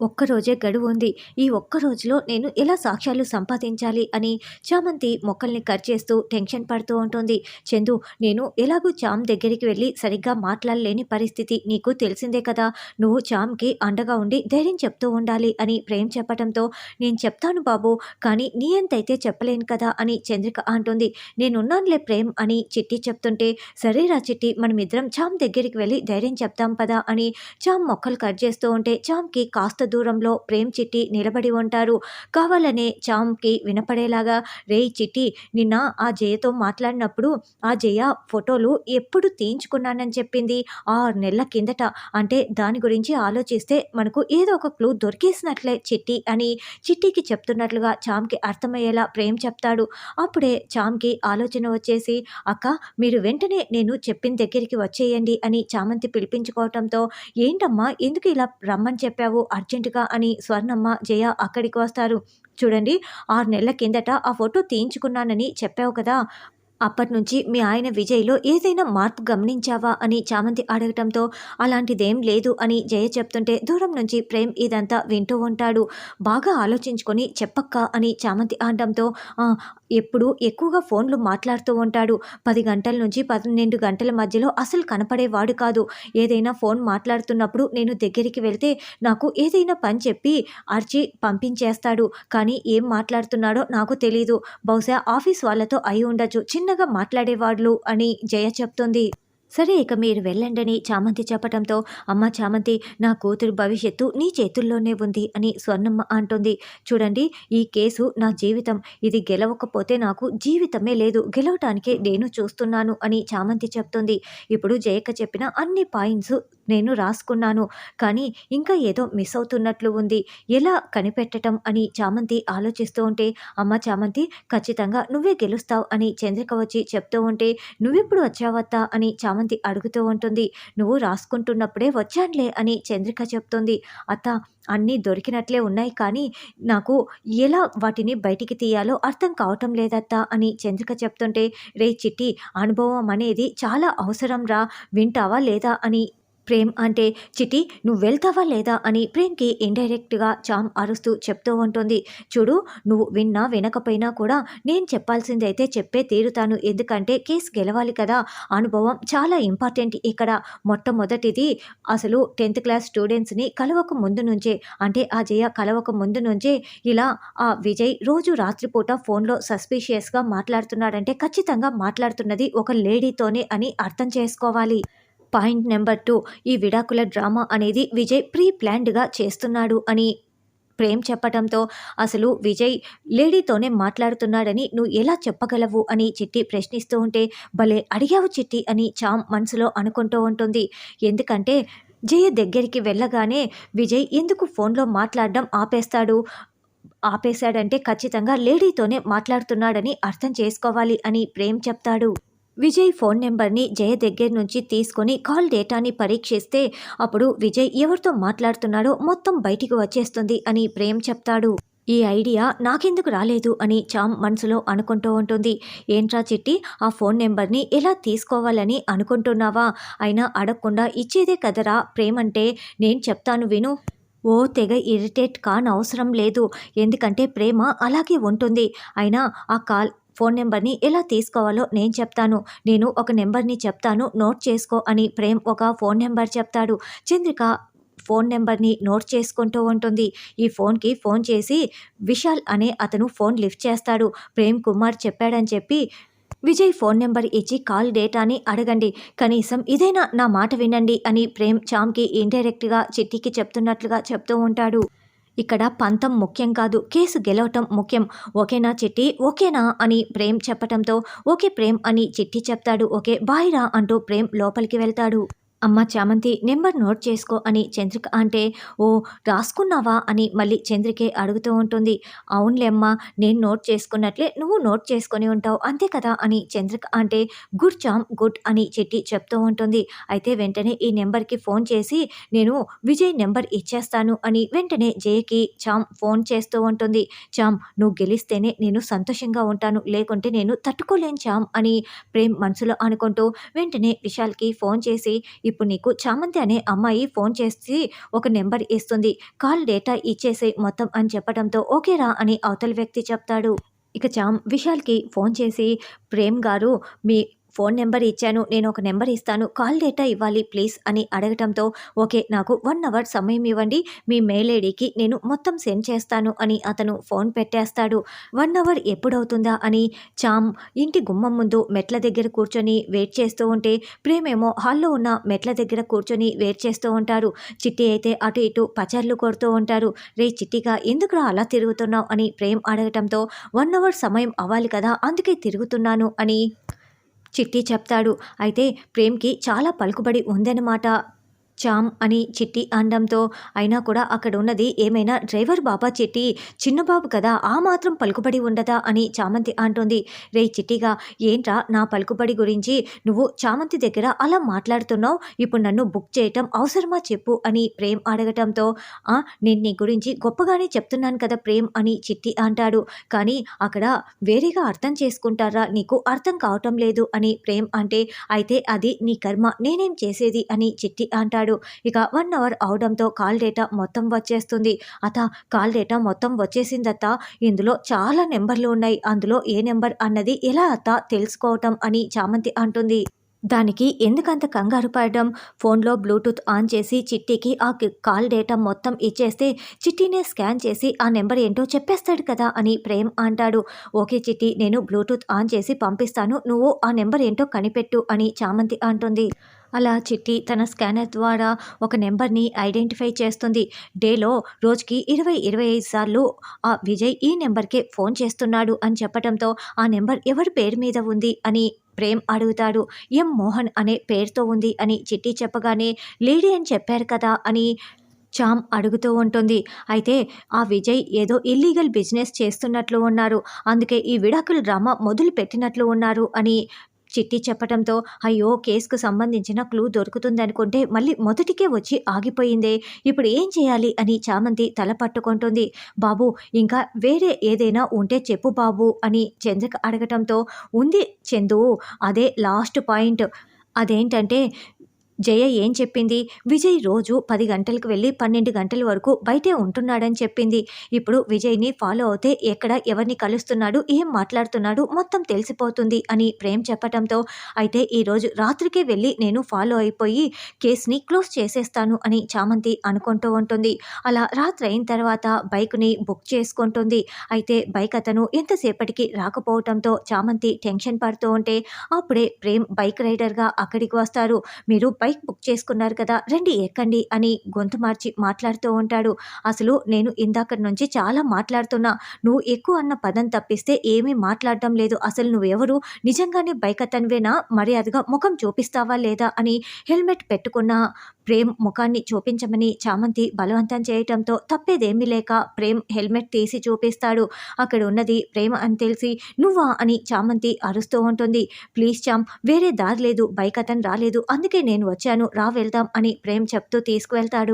ఒక్కరోజే గడువు ఉంది. ఈ ఒక్క రోజులో నేను ఎలా సాక్ష్యాలు సంపాదించాలి అని చామంతి మొక్కల్ని కట్ చేస్తూ టెన్షన్ పడుతూ ఉంటుంది. చందు నేను ఎలాగూ చామ్ దగ్గరికి వెళ్ళి సరిగ్గా మాట్లాడలేని పరిస్థితి నీకు తెలిసిందే కదా. నువ్వు చామ్కి అండగా ఉండి ధైర్యం చెప్తూ ఉండాలి అని ప్రేమ్ చెప్పడంతో నేను చెప్తాను బాబు కానీ నీ ఎంతైతే చెప్పలేను కదా అని చంద్రిక అంటుంది. నేనున్నానులే ప్రేమ్ అని చిట్టి చెప్తుంటే సరేరా చిట్టి మనమిద్దరం చామ్ దగ్గరికి వెళ్ళి ధైర్యం చెప్తాం పదా అని చామ్ మొక్కలు కట్ చేస్తూ ఉంటే చామ్కి కాస్త దూరంలో ప్రేమ్ చిట్టి నిలబడి ఉంటారు. కావాలనే చామ్కి వినపడేలాగా రే చిట్టి నిన్న ఆ జయతో మాట్లాడినప్పుడు ఆ జయ ఫోటోలు ఎప్పుడు తీయించుకున్నానని చెప్పింది? ఆరు నెలల కిందట. అంటే దాని గురించి ఆలోచిస్తే మనకు ఏదో ఒక క్లూ దొరికేసినట్లే చిట్టి అని చిట్టికి చెప్తున్నట్లుగా చామ్కి అర్థమయ్యేలా ప్రేమ్ చెప్తాడు. అప్పుడే చామ్కి ఆలోచన వచ్చేసి అక్క మీరు వెంటనే నేను చెప్పిన దగ్గరికి వచ్చేయండి అని చామంతి పిలిపించుకోవటంతో ఏంటమ్మా ఎందుకు ఇలా రమ్మని చెప్పావు? అర్జెంటుగా అని స్వర్ణమ్మ జయ అక్కడికి వస్తారు. చూడండి ఆరు నెలల కిందట ఆ ఫోటో తీయించుకున్నానని చెప్పావు కదా. అప్పటినుంచి మీ ఆయన విజయ్లో ఏదైనా మార్పు గమనించావా అని చామంతి అడగటంతో అలాంటిదేం లేదు అని జయ చెప్తుంటే దూరం నుంచి ప్రేమ్ ఇదంతా వింటూ ఉంటాడు. బాగా ఆలోచించుకొని చెప్పక్క అని చామంతి అనడంతో ఎప్పుడు ఎక్కువగా ఫోన్లు మాట్లాడుతూ ఉంటాడు. పది గంటల నుంచి పన్నెండు గంటల మధ్యలో అసలు కనపడేవాడు కాదు. ఏదైనా ఫోన్ మాట్లాడుతున్నప్పుడు నేను దగ్గరికి వెళ్తే నాకు ఏదైనా పని చెప్పి అర్చి పంపించేస్తాడు. కానీ ఏం మాట్లాడుతున్నాడో నాకు తెలియదు బహుశా ఆఫీస్ వాళ్ళతో అయి ఉండొచ్చు. చిన్నగా మాట్లాడేవాళ్ళు అని జయ చెప్తుంది. సరే ఇక మీరు వెళ్ళండని చామంతి చెప్పటంతో అమ్మ చామంతి నా కూతురు భవిష్యత్తు నీ చేతుల్లోనే ఉంది అని స్వర్ణమ్మ అంటుంది. చూడండి ఈ కేసు నా జీవితం. ఇది గెలవకపోతే నాకు జీవితమే లేదు. గెలవటానికే నేను చూస్తున్నాను అని చామంతి చెప్తుంది. ఇప్పుడు జయక చెప్పిన అన్ని పాయింట్స్ నేను రాసుకున్నాను. కానీ ఇంకా ఏదో మిస్ అవుతున్నట్లు ఉంది. ఎలా కనిపెట్టడం అని చామంతి ఆలోచిస్తూ ఉంటే అమ్మ చామంతి ఖచ్చితంగా నువ్వే గెలుస్తావు అని చంద్రిక వచ్చి చెప్తూ ఉంటే నువ్వెప్పుడు వచ్చావత్తా అని చామంతి అడుగుతూ ఉంటుంది నువ్వు రాసుకుంటున్నప్పుడే వచ్చానులే అని చంద్రిక చెప్తుంది. అత్త అన్నీ దొరికినట్లే ఉన్నాయి కానీ నాకు ఎలా వాటిని బయటికి తీయాలో అర్థం కావటం లేదత్తా అని చంద్రిక చెప్తుంటే రే చిట్టి అనుభవం అనేది చాలా అవసరం రా వింటావా లేదా అని ప్రేమ్ అంటే చిటి నువ్వు వెళ్తావా లేదా? అని ప్రేమ్కి ఇండైరెక్ట్గా చామ్ అరుస్తూ చెప్తూ ఉంటుంది. చూడు నువ్వు విన్నా వినకపోయినా కూడా నేను చెప్పాల్సింది అయితే చెప్పే తీరుతాను. ఎందుకంటే కేసు గెలవాలి కదా. అనుభవం చాలా ఇంపార్టెంట్ ఇక్కడ. మొట్టమొదటిది అసలు టెన్త్ క్లాస్ స్టూడెంట్స్ని కలవక ముందు నుంచే అంటే ఆ జయ కలవక ముందు నుంచే ఇలా ఆ విజయ్ రోజు రాత్రిపూట ఫోన్లో సస్పీషియస్గా మాట్లాడుతున్నాడంటే ఖచ్చితంగా మాట్లాడుతున్నది ఒక లేడీతోనే అని అర్థం చేసుకోవాలి. పాయింట్ నెంబర్ టూ ఈ విడాకుల డ్రామా అనేది విజయ్ ప్రీ ప్లాన్డ్గా చేస్తున్నాడు అని. ప్రేమ్ చెప్పటంతో అసలు విజయ్ లేడీతోనే మాట్లాడుతున్నాడని నువ్వు ఎలా చెప్పగలవు అని చిట్టి ప్రశ్నిస్తూ ఉంటే భలే అడిగావు చిట్టి అని చామ్ మనసులో అనుకుంటూ ఉంటుంది. ఎందుకంటే జయ దగ్గరికి వెళ్ళగానే విజయ్ ఎందుకు ఫోన్లో మాట్లాడడం ఆపేస్తాడు? ఆపేశాడంటే ఖచ్చితంగా లేడీతోనే మాట్లాడుతున్నాడని అర్థం చేసుకోవాలి అని ప్రేమ్ చెప్తాడు. విజయ్ ఫోన్ నెంబర్ని జయ దగ్గర నుంచి తీసుకొని కాల్ డేటాని పరీక్షిస్తే అప్పుడు విజయ్ ఎవరితో మాట్లాడుతున్నాడో మొత్తం బయటికి వచ్చేస్తుంది అని ప్రేమ్ చెప్తాడు. ఈ ఐడియా నాకెందుకు రాలేదు అని చామ్ మనసులో అనుకుంటూ ఉంటుంది. ఏంట్రా చిట్టి ఆ ఫోన్ నెంబర్ని ఎలా తీసుకోవాలని అనుకుంటున్నావా? అయినా అడగకుండా ఇచ్చేదే కదరా ప్రేమంటే నేను చెప్తాను విను. ఓ తెగ ఇరిటేట్ కానవసరం లేదు. ఎందుకంటే ప్రేమ అలాగే ఉంటుంది. అయినా ఆ కాల్ ఫోన్ నెంబర్ని ఎలా తీసుకోవాలో నేను చెప్తాను. నేను ఒక నెంబర్ని చెప్తాను నోట్ చేసుకో అని ప్రేమ్ ఒక ఫోన్ నెంబర్ చెప్తాడు. చంద్రిక ఫోన్ నెంబర్ని నోట్ చేసుకుంటూ ఉంటుంది. ఈ ఫోన్కి ఫోన్ చేసి విశాల్ అనే అతను ఫోన్ లిఫ్ట్ చేస్తాడు. ప్రేమ్ కుమార్ చెప్పాడని చెప్పి విజయ్ ఫోన్ నెంబర్ ఇచ్చి కాల్ డేటాని అడగండి. కనీసం ఇదైనా నా మాట వినండి అని ప్రేమ్ చామ్కి ఇండైరెక్ట్గా చిట్టికి చెప్తున్నట్లుగా చెప్తూ ఉంటాడు. ఇక్కడ పంతం ముఖ్యం కాదు కేసు గెలవటం ముఖ్యం. ఓకేనా చిట్టి ఓకేనా అని ప్రేమ్ చెప్పటంతో ఓకే ప్రేమ్ అని చిట్టి చెప్తాడు ఓకే బాయ్రా అంటూ ప్రేమ్ లోపలికి వెళ్తాడు. అమ్మ చామంతి నెంబర్ నోట్ చేసుకో అని చంద్రిక అంటే ఓ రాసుకున్నావా అని మళ్ళీ చంద్రికే అడుగుతూ ఉంటుంది. అవునులే అమ్మ నేను నోట్ చేసుకున్నట్లే నువ్వు నోట్ చేసుకొని ఉంటావు అంతే కదా అని చంద్రిక అంటే గుడ్ చామ్ గుడ్ అని చెట్టి చెప్తూ ఉంటుంది. అయితే వెంటనే ఈ నెంబర్కి ఫోన్ చేసి నేను విజయ్ నెంబర్ ఇచ్చేస్తాను అని వెంటనే జయకి చామ్ ఫోన్ చేస్తూ ఉంటుంది. చామ్ నువ్వు గెలిస్తేనే నేను సంతోషంగా ఉంటాను లేకుంటే నేను తట్టుకోలేను చామ్ అని ప్రేమ్ మనసులో అనుకుంటూ వెంటనే విశాల్కి ఫోన్ చేసి ఇప్పుడు నీకు చామంతి అనే అమ్మాయి ఫోన్ చేసి ఒక నెంబర్ ఇస్తుంది. కాల్ డేటా ఇచ్చేసే మొత్తం అని చెప్పడంతో ఓకేరా అని అవతల వ్యక్తి చెప్తాడు. ఇక చామ్ విశాల్కి ఫోన్ చేసి ప్రేమ్ గారు మీ ఫోన్ నెంబర్ ఇచ్చాను నేను ఒక నెంబర్ ఇస్తాను కాల్ డేటా ఇవ్వాలి ప్లీజ్ అని అడగటంతో ఓకే నాకు వన్ అవర్ సమయం ఇవ్వండి మీ మెయిల్ ఐడికి నేను మొత్తం సెండ్ చేస్తాను అని అతను ఫోన్ పెట్టేస్తాడు. వన్ అవర్ ఎప్పుడవుతుందా అని చామ్ ఇంటి గుమ్మం ముందు మెట్ల దగ్గర కూర్చొని వెయిట్ చేస్తూ ఉంటే ప్రేమేమో హాల్లో ఉన్న మెట్ల దగ్గర కూర్చొని వెయిట్ చేస్తూ ఉంటారు చిట్టి అయితే అటు ఇటు పచర్లు కొడుతూ ఉంటారు. రే చిట్టిగా ఎందుకురా అలా తిరుగుతున్నావు అని ప్రేమ్ అడగటంతో వన్ అవర్ సమయం అవ్వాలి కదా అందుకే తిరుగుతున్నాను అని చిట్టి చెప్తాడు. అయితే ప్రేమ్కి చాలా పలుకుబడి ఉందన్నమాట. చామ్ అని చిట్టి అనడంతో అయినా కూడా అక్కడ ఉన్నది ఏమైనా డ్రైవర్ బాబా చిట్టి? చిన్నబాబు కదా ఆ మాత్రం పలుకుబడి ఉండదా అని చామంతి అంటుంది. రే చిట్టిగా ఏంట్రా నా పలుకుబడి గురించి? నువ్వు చామంతి దగ్గర అలా మాట్లాడుతున్నావు? ఇప్పుడు నన్ను బుక్ చేయటం అవసరమా చెప్పు అని ప్రేమ్ అడగటంతో. నేను నీ గురించి గొప్పగానే చెప్తున్నాను కదా ప్రేమ్ అని చిట్టి అంటాడు. కానీ అక్కడ వేరేగా అర్థం చేసుకుంటారా? నీకు అర్థం కావటం లేదు అని ప్రేమ్ అంటే అయితే అది నీ కర్మ నేనేం చేసేది అని చిట్టి అంటాడు. ఇక వన్ అవర్ అవడంతో కాల్ డేటా మొత్తం వచ్చేస్తుంది. అత కాల్ డేటా మొత్తం వచ్చేసిందత్త. ఇందులో చాలా నెంబర్లు ఉన్నాయి. అందులో ఏ నెంబర్ అన్నది ఎలా అత్త తెలుసుకోవటం అని చామంతి అంటుంది. దానికి ఎందుకంత కంగారు పడడం? ఫోన్లో బ్లూటూత్ ఆన్ చేసి చిట్టికి ఆ కాల్ డేటా మొత్తం ఇచ్చేస్తే చిట్టినే స్కాన్ చేసి ఆ నెంబర్ ఏంటో చెప్పేస్తాడు కదా అని ప్రేమ్ అంటాడు. ఓకే చిట్టి నేను బ్లూటూత్ ఆన్ చేసి పంపిస్తాను. నువ్వు ఆ నెంబర్ ఏంటో కనిపెట్టు అని చామంతి అంటుంది. అలా చిట్టి తన స్కానర్ ద్వారా ఒక నెంబర్ని ఐడెంటిఫై చేస్తుంది. డేలో రోజుకి ఇరవై ఇరవై ఐదు సార్లు ఆ విజయ్ ఈ నెంబర్కే ఫోన్ చేస్తున్నాడు అని చెప్పడంతో ఆ నెంబర్ ఎవరి పేరు మీద ఉంది అని ప్రేమ్ అడుగుతాడు. ఎం మోహన్ అనే పేరుతో ఉంది అని చిట్టి చెప్పగానే లేడీ అని చెప్పారు కదా అని చామ్ అడుగుతూ ఉంటుంది. అయితే ఆ విజయ్ ఏదో ఇల్లీగల్ బిజినెస్ చేస్తున్నట్లు ఉన్నారు. అందుకే ఈ విడాకుల డ్రామా మొదలు పెట్టినట్లు ఉన్నారు అని చిట్టి చెప్పడంతో అయ్యో కేసుకు సంబంధించిన క్లూ దొరుకుతుందనుకుంటే మళ్ళీ మొదటికే వచ్చి ఆగిపోయిందే. ఇప్పుడు ఏం చేయాలి? అని చామంతి తల పట్టుకుంటుంది. బాబు ఇంకా వేరే ఏదైనా ఉంటే చెప్పు బాబు అని చంద్రక అడగటంతో ఉంది చందు అదే లాస్ట్ పాయింట్. అదేంటంటే జయ ఏం చెప్పింది? విజయ్ రోజు పది గంటలకు వెళ్ళి పన్నెండు గంటల వరకు బయటే ఉంటున్నాడని చెప్పింది. ఇప్పుడు విజయ్ని ఫాలో అవుతే ఎక్కడ ఎవరిని కలుస్తున్నాడు ఏం మాట్లాడుతున్నాడు మొత్తం తెలిసిపోతుంది అని ప్రేమ్ చెప్పటంతో అయితే ఈరోజు రాత్రికే వెళ్ళి నేను ఫాలో అయిపోయి కేసుని క్లోజ్ చేసేస్తాను అని చామంతి అనుకుంటూ ఉంటుంది. అలా రాత్రి అయిన తర్వాత బైక్ని బుక్ చేసుకుంటుంది. అయితే బైక్ అతను ఎంతసేపటికి రాకపోవటంతో చామంతి టెన్షన్ పడుతూ ఉంటే అప్పుడే ప్రేమ్ బైక్ రైడర్గా అక్కడికి వస్తారు. మీరు బైక్ బుక్ చేసుకున్నారు కదా రండి ఎక్కండి అని గొంతు మార్చి మాట్లాడుతూ ఉంటాడు. అసలు నేను ఇందాక నుంచి చాలా మాట్లాడుతున్నా. నువ్వు ఎక్కువ అన్న పదం తప్పిస్తే ఏమీ మాట్లాడడం లేదు. అసలు నువ్వెవరు? నిజంగానే బైక్ అతనివేనా? మర్యాదగా ముఖం చూపిస్తావా లేదా? అని హెల్మెట్ పెట్టుకున్న ప్రేమ్ ముఖాన్ని చూపించమని చామంతి బలవంతం చేయటంతో తప్పేదేమీ లేక ప్రేమ్ హెల్మెట్ తీసి చూపిస్తాడు. అక్కడ ఉన్నది ప్రేమ అని తెలిసి నువ్వా అని చామంతి అరుస్తూ ఉంటుంది. ప్లీజ్ చామ్ వేరే దారి లేదు. బైక్ అతను రాలేదు. అందుకే నేను వచ్చాను రా వెళ్దాం అని ప్రేమ్ చెప్తూ తీసుకువెళ్తాడు.